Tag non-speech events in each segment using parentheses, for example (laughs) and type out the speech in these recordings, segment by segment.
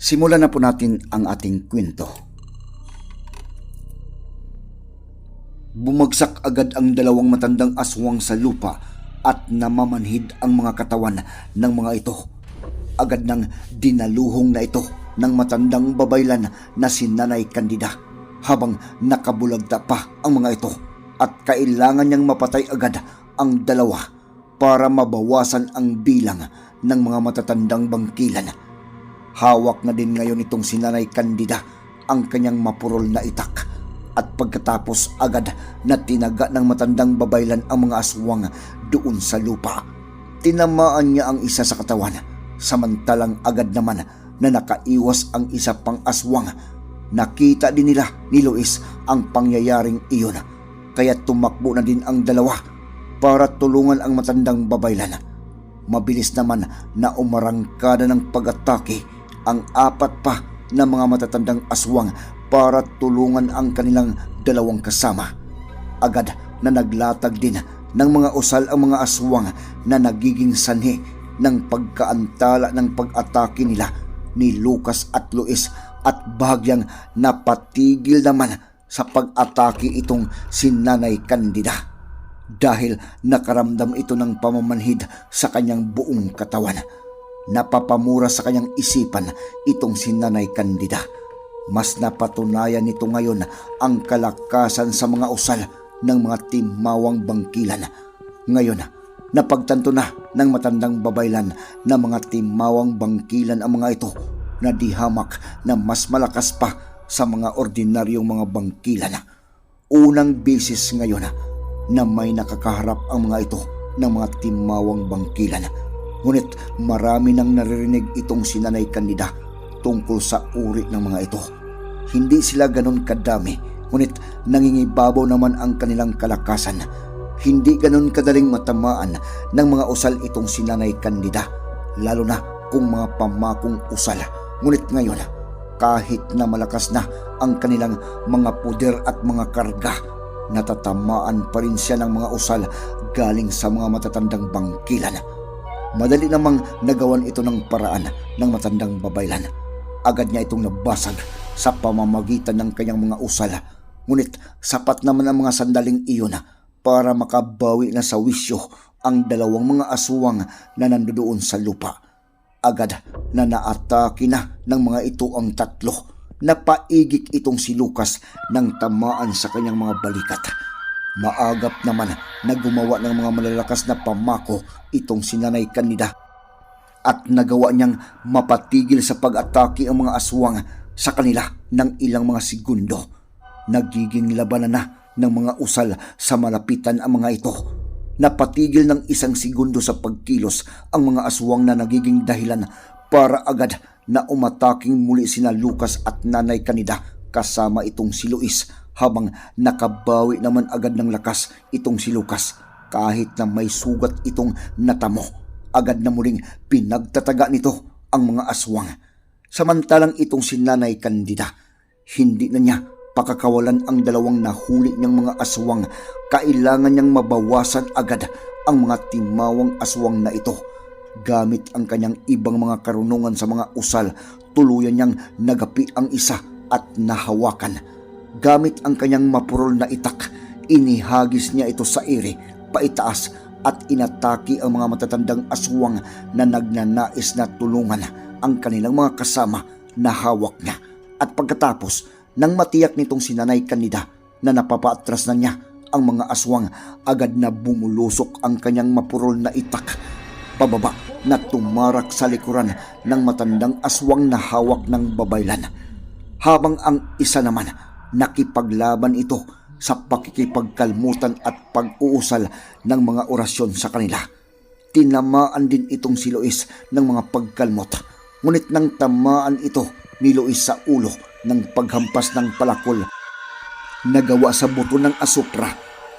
Simulan na po natin ang ating kwento. Bumagsak agad ang dalawang matandang aswang sa lupa at namamanhid ang mga katawan ng mga ito. Agad nang dinaluhong na ito ng matandang babaylan na si Nanay Candida habang nakabulagta pa ang mga ito at kailangan niyang mapatay agad ang dalawa para mabawasan ang bilang ng mga matatandang bangkilan Hawak na din ngayon itong sinanay Candida ang kanyang mapurol na itak at pagkatapos agad na tinaga ng matandang babaylan ang mga aswang doon sa lupa. Tinamaan niya ang isa sa katawan samantalang agad naman na nakaiwas ang isa pang aswang. Nakita din nila ni Luis ang pangyayaring iyon kaya tumakbo na din ang dalawa para tulungan ang matandang babaylan. Mabilis naman na umarangkada ng pag-atake ang apat pa na mga matatandang aswang para tulungan ang kanilang dalawang kasama. Agad na naglatag din ng mga usal ang mga aswang na nagiging sanhi ng pagkaantala ng pag-atake nila ni Lucas at Luis at bahagyang napatigil naman sa pag-atake itong si Nanay Candida dahil nakaramdam ito ng pamamanhid sa kanyang buong katawan napapamura sa kanyang isipan itong si Nanay Candida. Mas napatunayan nito ngayon ang kalakasan sa mga usal ng mga timawang bangkilan. Ngayon, napagtanto na ng matandang babaylan na mga timawang bangkilan ang mga ito na dihamak na mas malakas pa sa mga ordinaryong mga bangkilan. Unang beses ngayon na may nakakaharap ang mga ito ng mga timawang bangkilan Ngunit marami nang naririnig itong sinanay kandida tungkol sa uri ng mga ito. Hindi sila ganon kadami, ngunit nangingibabaw naman ang kanilang kalakasan. Hindi ganon kadaling matamaan ng mga usal itong sinanay kandida, lalo na kung mga pamakong usal. Ngunit ngayon, kahit na malakas na ang kanilang mga puder at mga karga, natatamaan pa rin siya ng mga usal galing sa mga matatandang bangkilan Madali namang nagawan ito ng paraan ng matandang babaylan. Agad niya itong nabasag sa pamamagitan ng kanyang mga usala. Ngunit sapat naman ang mga sandaling iyon para makabawi na sa wisyo ang dalawang mga aswang na nandoon sa lupa. Agad na naatake na ng mga ito ang tatlo. Napaigik itong si Lucas ng tamaan sa kanyang mga balikat Maagap naman na gumawa ng mga malalakas na pamako itong sinanay kanida at nagawa niyang mapatigil sa pag-atake ang mga aswang sa kanila ng ilang mga segundo. Nagiging labanan na ng mga usal sa malapitan ang mga ito. Napatigil ng isang segundo sa pagkilos ang mga aswang na nagiging dahilan para agad na umataking muli sina Lucas at Nanay Kanida kasama itong si Luis habang nakabawi naman agad ng lakas itong si Lucas kahit na may sugat itong natamo. Agad na muling pinagtataga nito ang mga aswang. Samantalang itong si Nanay Candida, hindi na niya pakakawalan ang dalawang nahuli niyang mga aswang. Kailangan niyang mabawasan agad ang mga timawang aswang na ito. Gamit ang kanyang ibang mga karunungan sa mga usal, tuluyan niyang nagapi ang isa at nahawakan Gamit ang kanyang mapurol na itak, inihagis niya ito sa ere, paitaas at inataki ang mga matatandang aswang na nagnanais na tulungan ang kanilang mga kasama na hawak niya. At pagkatapos, nang matiyak nitong si Nanay Candida na napapaatras na niya ang mga aswang, agad na bumulusok ang kanyang mapurol na itak. Pababa na tumarak sa likuran ng matandang aswang na hawak ng babaylan. Habang ang isa naman nakipaglaban ito sa pakikipagkalmutan at pag-uusal ng mga orasyon sa kanila. Tinamaan din itong si Luis ng mga pagkalmot. Ngunit nang tamaan ito ni Luis sa ulo ng paghampas ng palakol nagawa sa buto ng asupra.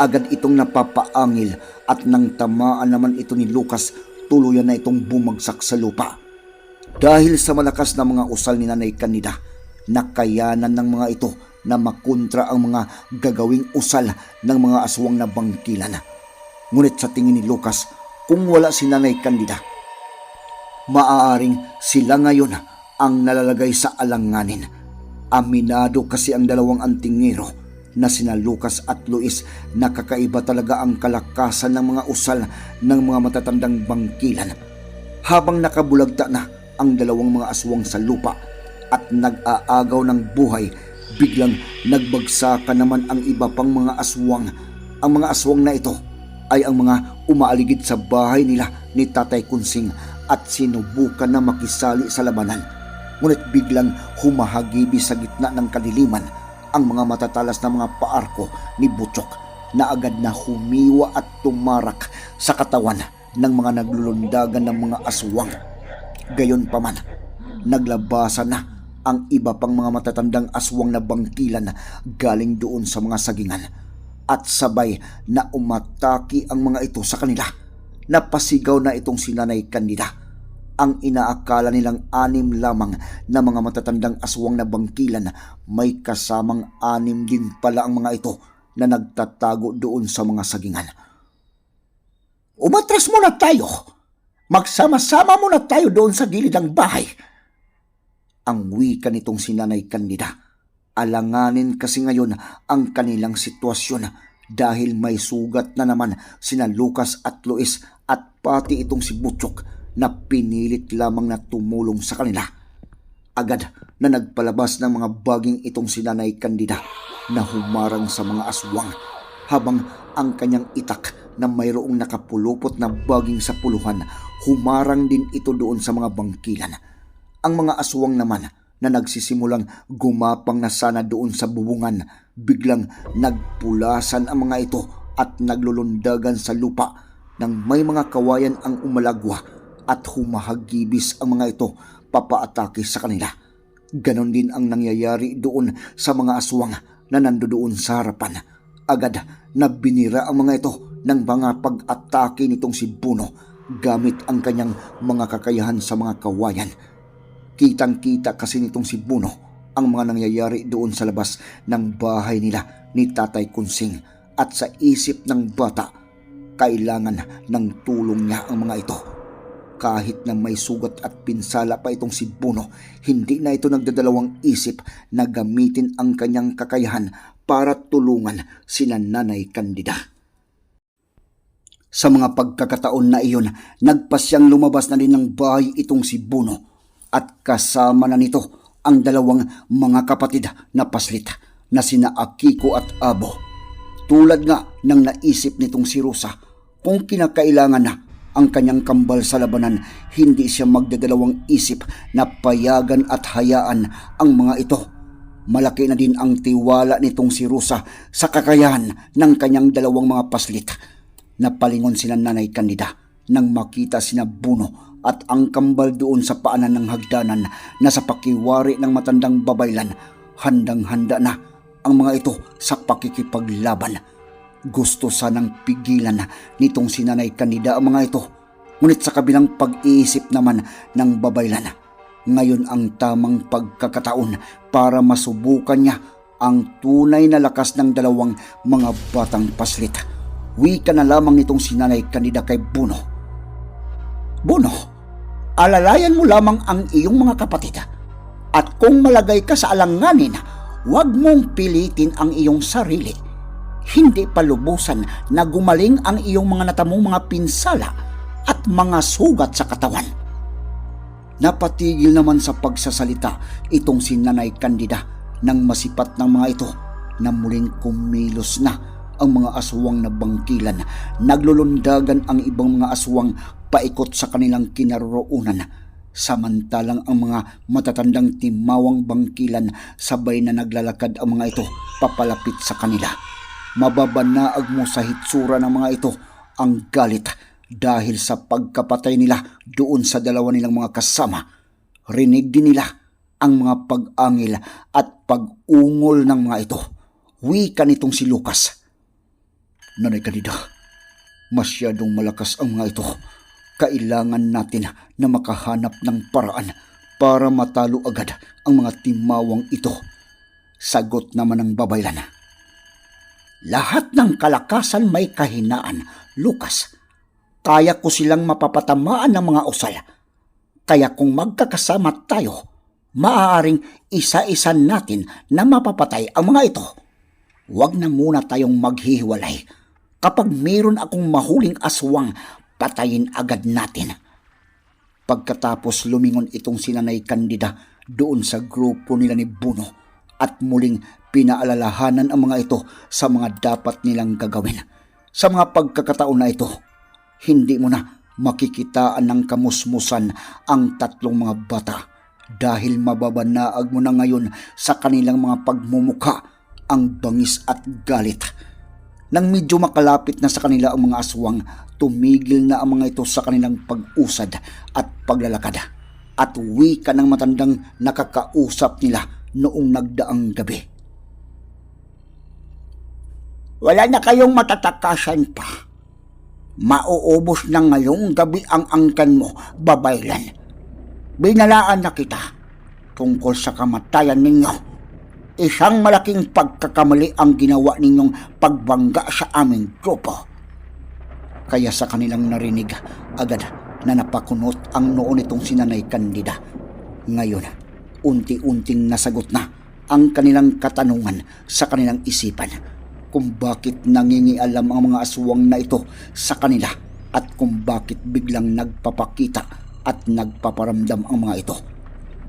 Agad itong napapaangil at nang tamaan naman ito ni Lucas, tuluyan na itong bumagsak sa lupa. Dahil sa malakas na mga usal ni Nanay Candida, nakayanan ng mga ito na makontra ang mga gagawing usal ng mga aswang na bangkilan. Ngunit sa tingin ni Lucas, kung wala si Nanay Candida, maaaring sila ngayon ang nalalagay sa alanganin. Aminado kasi ang dalawang antingero na sina Lucas at Luis na kakaiba talaga ang kalakasan ng mga usal ng mga matatandang bangkilan. Habang nakabulagta na ang dalawang mga aswang sa lupa at nag-aagaw ng buhay, biglang nagbagsakan naman ang iba pang mga aswang. Ang mga aswang na ito ay ang mga umaaligid sa bahay nila ni Tatay Kunsing at sinubukan na makisali sa labanan. Ngunit biglang humahagibi sa gitna ng kadiliman ang mga matatalas na mga paarko ni Butchok na agad na humiwa at tumarak sa katawan ng mga naglulundagan ng mga aswang. Gayon pa man, naglabasan na ang iba pang mga matatandang aswang na bangkilan galing doon sa mga sagingan at sabay na umataki ang mga ito sa kanila. Napasigaw na itong sinanay kandida ang inaakala nilang anim lamang na mga matatandang aswang na bangkilan, may kasamang anim din pala ang mga ito na nagtatago doon sa mga sagingan. Umatras muna tayo. Magsama-sama muna tayo doon sa gilid ng bahay. Ang wika nitong sinanay kandida. Alanganin kasi ngayon ang kanilang sitwasyon dahil may sugat na naman sina Lucas at Luis at pati itong si Butchok na pinilit lamang na tumulong sa kanila. Agad na nagpalabas ng mga baging itong sinanay kandida na humarang sa mga aswang habang ang kanyang itak na mayroong nakapulupot na baging sa puluhan humarang din ito doon sa mga bangkilan. Ang mga aswang naman na nagsisimulang gumapang na sana doon sa bubungan, biglang nagpulasan ang mga ito at naglulundagan sa lupa nang may mga kawayan ang umalagwa at humahagibis ang mga ito papaatake sa kanila. Ganon din ang nangyayari doon sa mga aswang na nandoon sa harapan. Agad na binira ang mga ito ng mga pag-atake nitong si Buno gamit ang kanyang mga kakayahan sa mga kawayan. Kitang-kita kasi nitong si Buno ang mga nangyayari doon sa labas ng bahay nila ni Tatay Kunsing at sa isip ng bata, kailangan ng tulong niya ang mga ito. Kahit na may sugat at pinsala pa itong si Buno, hindi na ito nagdadalawang isip na gamitin ang kanyang kakayahan para tulungan sina Nanay Candida. Sa mga pagkakataon na iyon, nagpasyang lumabas na din ng bahay itong si Buno at kasama na nito ang dalawang mga kapatid na paslit na sina Akiko at Abo. Tulad nga ng naisip nitong si Rosa, kung kinakailangan na ang kanyang kambal sa labanan, hindi siya magdadalawang isip na payagan at hayaan ang mga ito. Malaki na din ang tiwala nitong si Rosa sa kakayahan ng kanyang dalawang mga paslit. Napalingon sila nanay kandida nang makita sina Buno at ang kambal doon sa paanan ng hagdanan na sa pakiwari ng matandang babaylan. Handang-handa na ang mga ito sa pakikipaglaban. Gusto sanang pigilan nitong sinanay kanida ang mga ito. Ngunit sa kabilang pag-iisip naman ng babaylan, ngayon ang tamang pagkakataon para masubukan niya ang tunay na lakas ng dalawang mga batang paslit. Wika na lamang nitong sinanay kanida kay Buno. Buno, alalayan mo lamang ang iyong mga kapatid. At kung malagay ka sa alanganin, huwag mong pilitin ang iyong sarili hindi pa lubusan na gumaling ang iyong mga natamong mga pinsala at mga sugat sa katawan. Napatigil naman sa pagsasalita itong si Nanay Candida nang masipat ng mga ito na muling kumilos na ang mga aswang na bangkilan. Naglulundagan ang ibang mga aswang paikot sa kanilang kinaroroonan. Samantalang ang mga matatandang timawang bangkilan sabay na naglalakad ang mga ito papalapit sa kanila. Mababanaag mo sa hitsura ng mga ito ang galit dahil sa pagkapatay nila doon sa dalawa nilang mga kasama. Rinig din nila ang mga pag-angil at pag-ungol ng mga ito. Wika nitong si Lucas. Nanay Kanida, masyadong malakas ang mga ito. Kailangan natin na makahanap ng paraan para matalo agad ang mga timawang ito. Sagot naman ng babaylan. Lahat ng kalakasan may kahinaan, Lucas. Kaya ko silang mapapatamaan ng mga usal. Kaya kung magkakasama tayo, maaaring isa-isa natin na mapapatay ang mga ito. Huwag na muna tayong maghihiwalay. Kapag mayroon akong mahuling aswang, patayin agad natin. Pagkatapos lumingon itong sinanay kandida doon sa grupo nila ni Buno at muling pinaalalahanan ang mga ito sa mga dapat nilang gagawin. Sa mga pagkakataon na ito, hindi mo na makikitaan ng kamusmusan ang tatlong mga bata dahil mababanaag mo na ngayon sa kanilang mga pagmumuka ang bangis at galit. Nang medyo makalapit na sa kanila ang mga aswang, tumigil na ang mga ito sa kanilang pag-usad at paglalakad. At wika ng matandang nakakausap nila noong nagdaang gabi. Wala na kayong matatakasan pa. Mauubos na ngayong gabi ang angkan mo, babaylan. Binalaan na kita tungkol sa kamatayan ninyo. Isang malaking pagkakamali ang ginawa ninyong pagbangga sa aming grupo. Kaya sa kanilang narinig agad na napakunot ang noo nitong sinanay kandida. Ngayon, unti-unting nasagot na ang kanilang katanungan sa kanilang isipan kung bakit nangingialam ang mga aswang na ito sa kanila at kung bakit biglang nagpapakita at nagpaparamdam ang mga ito.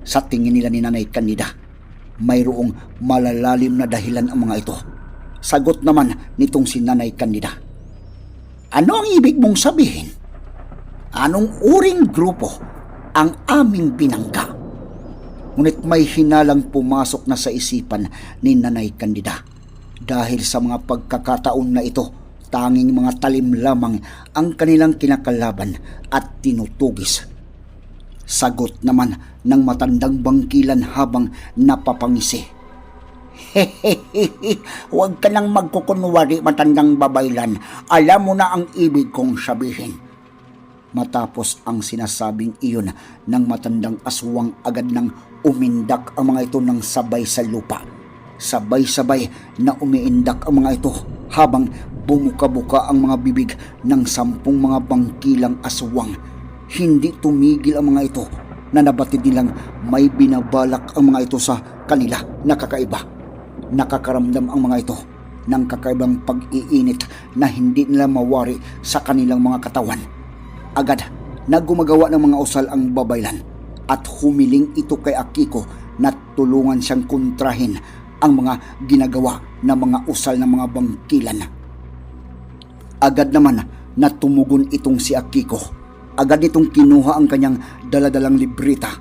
Sa tingin nila ni Nanay Candida, mayroong malalalim na dahilan ang mga ito. Sagot naman nitong si Nanay Candida. Ano ang ibig mong sabihin? Anong uring grupo ang aming binangga? Ngunit may hinalang pumasok na sa isipan ni Nanay Candida. Dahil sa mga pagkakataon na ito, tanging mga talim lamang ang kanilang kinakalaban at tinutugis. Sagot naman ng matandang bangkilan habang napapangisi. Hehehehe, (laughs) huwag ka nang magkukunwari matandang babaylan. Alam mo na ang ibig kong sabihin. Matapos ang sinasabing iyon ng matandang aswang agad nang umindak ang mga ito ng sabay sa lupa. Sabay-sabay na umiindak ang mga ito habang bumuka-buka ang mga bibig ng sampung mga bangkilang aswang. Hindi tumigil ang mga ito na nabatid nilang may binabalak ang mga ito sa kanila na kakaiba. Nakakaramdam ang mga ito ng kakaibang pag-iinit na hindi nila mawari sa kanilang mga katawan. Agad na gumagawa ng mga usal ang babaylan at humiling ito kay Akiko na tulungan siyang kontrahin ang mga ginagawa ng mga usal ng mga bangkilan. Agad naman na tumugon itong si Akiko. Agad nitong kinuha ang kanyang daladalang libreta.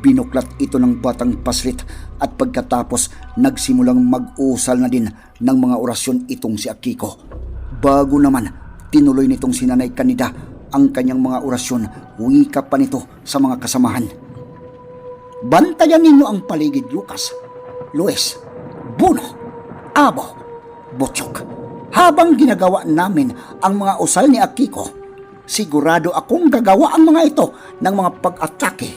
Binuklat ito ng batang paslit at pagkatapos nagsimulang mag-usal na din ng mga orasyon itong si Akiko. Bago naman, tinuloy nitong sinanay kanida ang kanyang mga orasyon, wika pa nito sa mga kasamahan. Bantayan ninyo ang paligid, Lucas. Luis, Buno, Abo, Butchok. Habang ginagawa namin ang mga usal ni Akiko, sigurado akong gagawa ang mga ito ng mga pag-atake.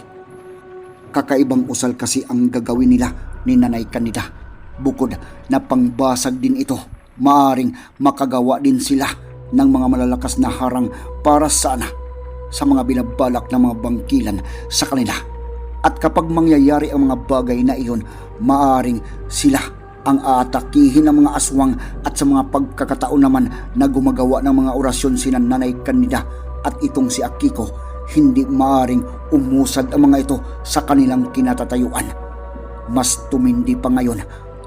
Kakaibang usal kasi ang gagawin nila ni Nanay Kanida. Bukod na pangbasag din ito, maaring makagawa din sila ng mga malalakas na harang para sana sa mga binabalak ng mga bangkilan sa kanila. At kapag mangyayari ang mga bagay na iyon, maaring sila ang aatakihin ng mga aswang at sa mga pagkakataon naman na gumagawa ng mga orasyon si Nanay Kanida at itong si Akiko, hindi maaring umusad ang mga ito sa kanilang kinatatayuan. Mas tumindi pa ngayon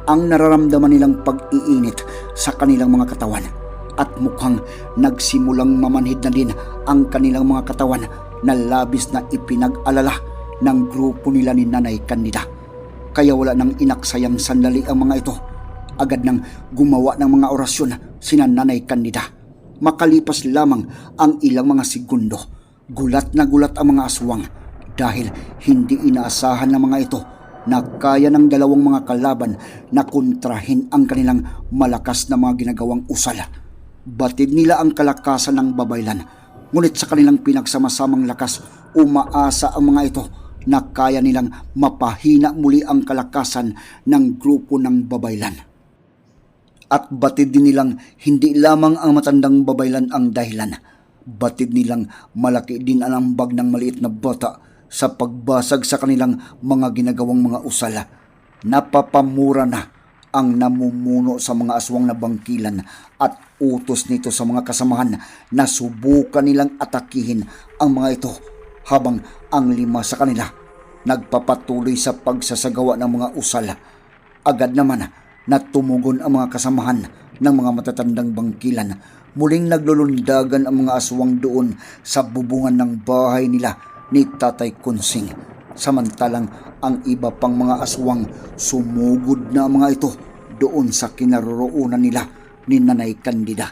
ang nararamdaman nilang pag-iinit sa kanilang mga katawan at mukhang nagsimulang mamanhid na din ang kanilang mga katawan na labis na ipinag-alala ng grupo nila ni Nanay Candida. Kaya wala nang inaksayang sandali ang mga ito. Agad nang gumawa ng mga orasyon sina Nanay Candida. Makalipas lamang ang ilang mga segundo, gulat na gulat ang mga aswang dahil hindi inaasahan ng mga ito na kaya ng dalawang mga kalaban na kontrahin ang kanilang malakas na mga ginagawang usal. Batid nila ang kalakasan ng babaylan, ngunit sa kanilang pinagsamasamang lakas, umaasa ang mga ito na kaya nilang mapahina muli ang kalakasan ng grupo ng babaylan. At batid din nilang hindi lamang ang matandang babaylan ang dahilan. Batid nilang malaki din ang ambag ng maliit na bata sa pagbasag sa kanilang mga ginagawang mga usala. Napapamura na ang namumuno sa mga aswang na bangkilan at utos nito sa mga kasamahan na subukan nilang atakihin ang mga ito habang ang lima sa kanila nagpapatuloy sa pagsasagawa ng mga usal. Agad naman na tumugon ang mga kasamahan ng mga matatandang bangkilan. Muling naglulundagan ang mga aswang doon sa bubungan ng bahay nila ni Tatay Kunsing. Samantalang ang iba pang mga aswang sumugod na mga ito doon sa kinaroroonan nila ni Nanay Candida.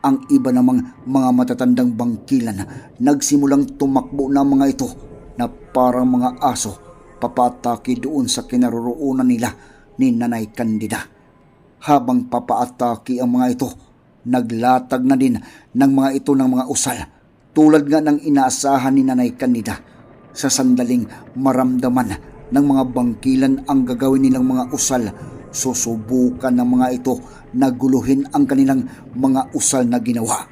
Ang iba namang mga matatandang bangkilan nagsimulang tumakbo na mga ito na parang mga aso papatake doon sa kinaroroonan nila ni Nanay Candida. Habang papaatake ang mga ito, naglatag na din ng mga ito ng mga usal tulad nga ng inaasahan ni Nanay Candida sa sandaling maramdaman ng mga bangkilan ang gagawin nilang mga usal susubukan ng mga ito na guluhin ang kanilang mga usal na ginawa.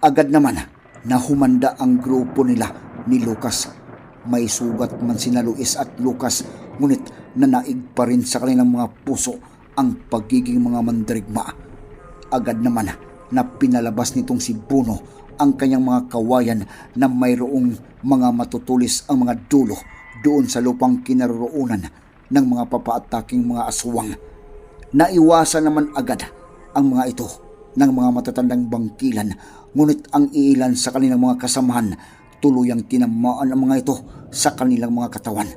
Agad naman na humanda ang grupo nila ni Lucas. May sugat man sina Luis at Lucas ngunit nanaig pa rin sa kanilang mga puso ang pagiging mga mandirigma. Agad naman na pinalabas nitong si Bruno ang kanyang mga kawayan na mayroong mga matutulis ang mga dulo doon sa lupang kinaroroonan ng mga papaataking mga aswang. Naiwasan naman agad ang mga ito ng mga matatandang bangkilan ngunit ang iilan sa kanilang mga kasamahan tuluyang tinamaan ang mga ito sa kanilang mga katawan.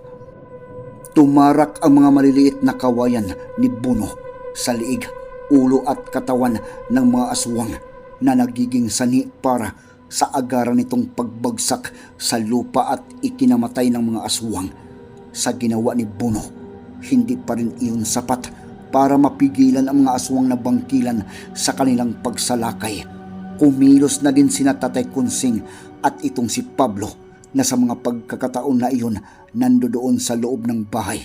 Tumarak ang mga maliliit na kawayan ni Buno sa liig, ulo at katawan ng mga aswang na nagiging sani para sa agaran nitong pagbagsak sa lupa at ikinamatay ng mga aswang. Sa ginawa ni Buno, hindi pa rin iyon sapat para mapigilan ang mga aswang na bangkilan sa kanilang pagsalakay. Kumilos na din sina Tatay Kunsing at itong si Pablo na sa mga pagkakataon na iyon nandoon sa loob ng bahay.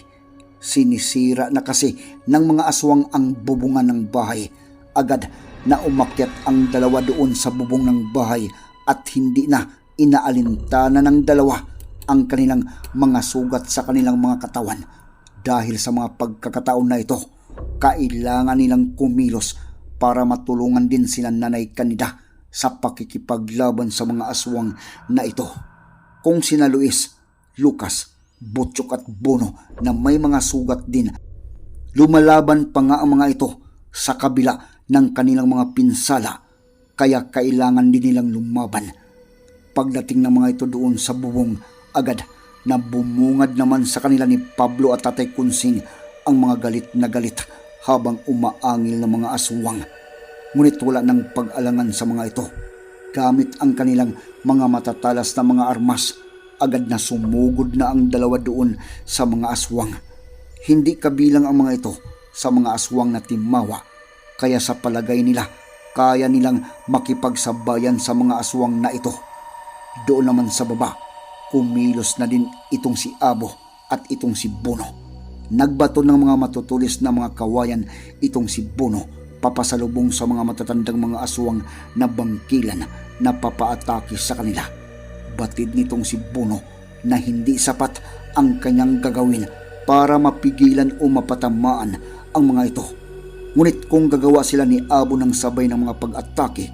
Sinisira na kasi ng mga aswang ang bubungan ng bahay. Agad na umakyat ang dalawa doon sa bubong ng bahay at hindi na inaalintana ng dalawa ang kanilang mga sugat sa kanilang mga katawan. Dahil sa mga pagkakataon na ito, kailangan nilang kumilos para matulungan din sila Nanay Kanida sa pakikipaglaban sa mga aswang na ito. Kung sina Luis, Lucas, Butchok at Bono na may mga sugat din, lumalaban pa nga ang mga ito sa kabila ng kanilang mga pinsala kaya kailangan din nilang lumaban. Pagdating ng mga ito doon sa bubong, agad na bumungad naman sa kanila ni Pablo at Tatay Kunsing ang mga galit na galit habang umaangil ng mga aswang. Ngunit wala ng pag-alangan sa mga ito. Gamit ang kanilang mga matatalas na mga armas, agad na sumugod na ang dalawa doon sa mga aswang. Hindi kabilang ang mga ito sa mga aswang na timawa, kaya sa palagay nila, kaya nilang makipagsabayan sa mga aswang na ito. Doon naman sa baba, kumilos na din itong si Abo at itong si Bono. Nagbato ng mga matutulis na mga kawayan itong si Bono papasalubong sa mga matatandang mga aswang na bangkilan na papaatake sa kanila. Batid nitong si Bono na hindi sapat ang kanyang gagawin para mapigilan o mapatamaan ang mga ito. Ngunit kung gagawa sila ni Abo ng sabay ng mga pag-atake,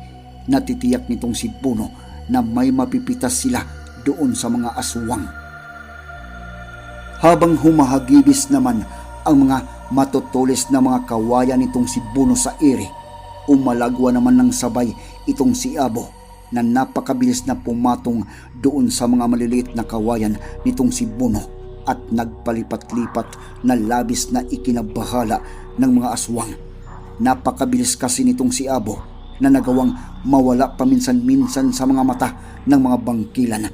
natitiyak nitong si Bono na may mapipitas sila doon sa mga aswang. Habang humahagibis naman ang mga matutulis na mga kawayan nitong si Buno sa ere, umalagwa naman ng sabay itong si Abo na napakabilis na pumatong doon sa mga maliliit na kawayan nitong si Buno at nagpalipat-lipat na labis na ikinabahala ng mga aswang. Napakabilis kasi nitong si Abo na nagawang mawala paminsan-minsan sa mga mata ng mga bangkilan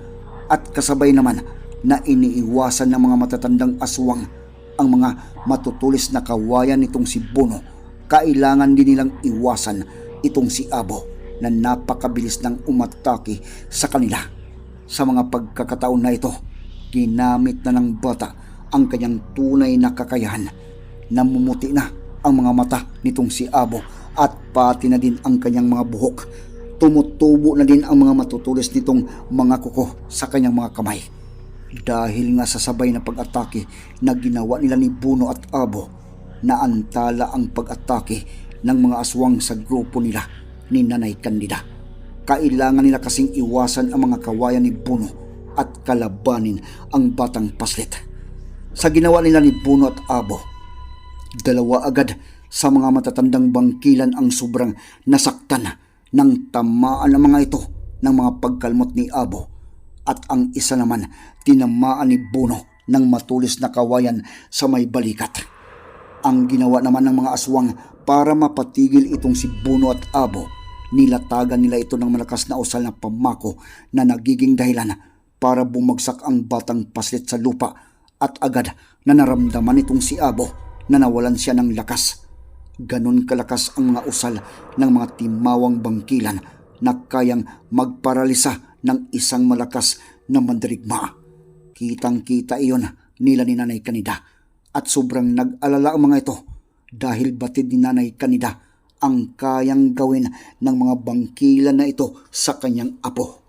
at kasabay naman na iniiwasan ng mga matatandang aswang ang mga matutulis na kawayan nitong si Bono. Kailangan din nilang iwasan itong si Abo na napakabilis ng umatake sa kanila. Sa mga pagkakataon na ito, ginamit na ng bata ang kanyang tunay na kakayahan. Namumuti na ang mga mata nitong si Abo at pati na din ang kanyang mga buhok. Tumutubo na din ang mga matutulis nitong mga kuko sa kanyang mga kamay. Dahil nga sa sabay na pag-atake na ginawa nila ni Buno at Abo, naantala ang pag-atake ng mga aswang sa grupo nila ni Nanay Candida. Kailangan nila kasing iwasan ang mga kawayan ni Buno at kalabanin ang batang paslit. Sa ginawa nila ni Buno at Abo, dalawa agad sa mga matatandang bangkilan ang sobrang nasaktan ng tamaan ng mga ito ng mga pagkalmot ni Abo at ang isa naman tinamaan ni Buno ng matulis na kawayan sa may balikat. Ang ginawa naman ng mga aswang para mapatigil itong si Buno at Abo, nilatagan nila ito ng malakas na usal na pamako na nagiging dahilan para bumagsak ang batang paslit sa lupa at agad na naramdaman itong si Abo na nawalan siya ng lakas. Ganon kalakas ang mga usal ng mga timawang bangkilan na kayang magparalisa ng isang malakas na mandirigma. Kitang-kita iyon nila ni Nanay Kanida at sobrang nag-alala ang mga ito dahil batid ni Nanay Kanida ang kayang gawin ng mga bangkilan na ito sa kanyang apo.